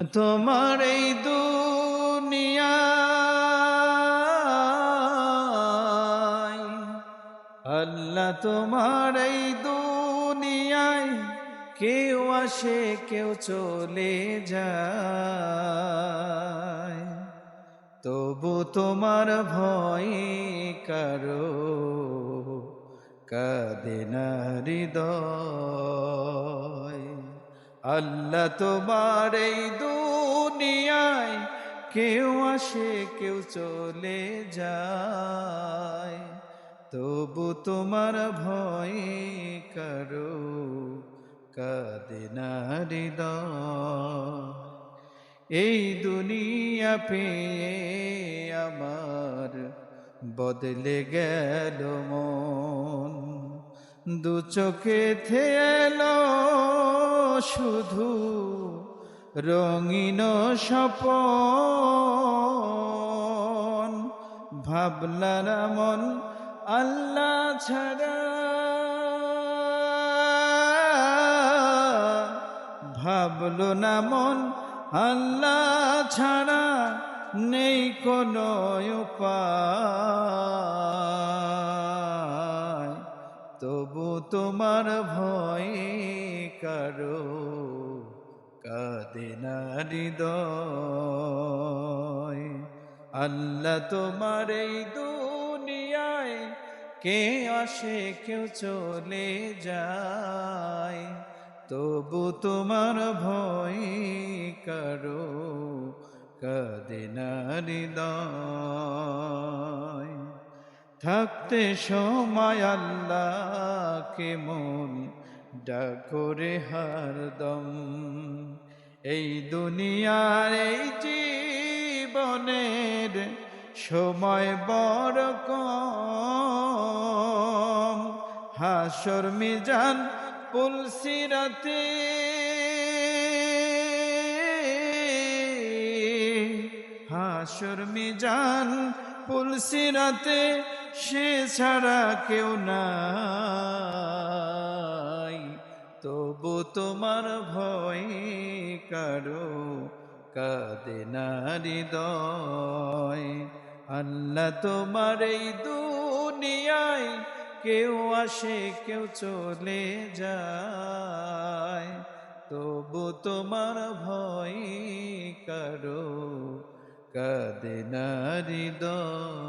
তোমার এই দুনিয়ায় আল্লাহ তোমার এই দুনিয়ায় কেউ আসে, কেউ চলে যায়। তবু তোমার ভয় কারও, কাঁদে না হৃদয়। আল্লাহ তোমার এই দুনিয়ায় কেউ আসে, কেউ চলে যায়। তবু তোমার ভয় কারও কাঁদে না এই দুনিয়া পেয়ে আমার বদলে গেল মন। দু চোখে থেলো শুধু রঙিন স্বপন ভাবলার মন আল্লাহ ছাড়া। ভাবল না মন আল্লাহ ছাড়া নেই কোনো উপায়। তবু তোমার ভয় কারও, কাঁদে না হৃদয়। আল্লাহ তোমার এই দুনিয়ায় কে আসে, কেউ চলে যায়। তবু তোমার ভয় কারও, কাঁদে না হৃদয়। থাকতে সময় আল্লাহকে মন ডাকরে হারদম এই দুনিয়ার এই জীবনের সময় বড় কম। হাসর মিজান পুলসিরাতে হাসর মিজান পুলসিরাতে সে ছাড়া কেউ নাই তবু তোমার ভয় কারও কাঁদে না হৃদয়। আল্লাহ তোমার এই দুনিয়ায় কেউ আসে, কেউ চলে যায়। তবু তোমার ভয় কারও কাঁদে না হৃদয়।